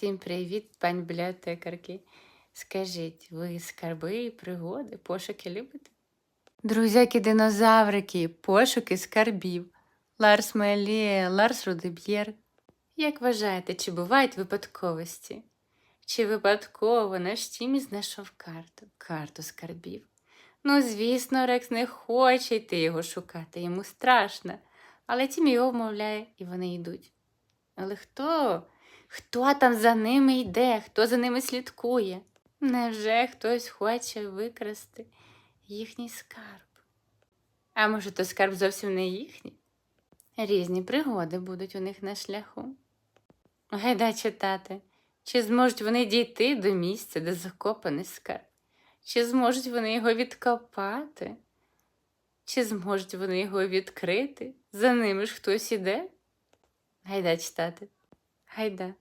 Всім привіт, пані бібліотекарки. Скажіть, ви скарби, пригоди, пошуки любите? Друзяки динозаврики, пошуки скарбів. Ларс Меліє, Ларс Рудеб'єр. Як вважаєте, чи бувають випадковості? Чи випадково наш Тімі знайшов карту, карту скарбів? Ну, звісно, Рекс не хоче йти його шукати, йому страшно. Але Тімі його вмовляє, і вони йдуть. Але хто? Хто там за ними йде? Хто за ними слідкує? Невже хтось хоче викрасти їхній скарб? А може, то скарб зовсім не їхній? Різні пригоди будуть у них на шляху. Гайда читати, чи зможуть вони дійти до місця, де закопаний скарб? Чи зможуть вони його відкопати? Чи зможуть вони його відкрити? За ними ж хтось іде? Гайда читати. Гайда.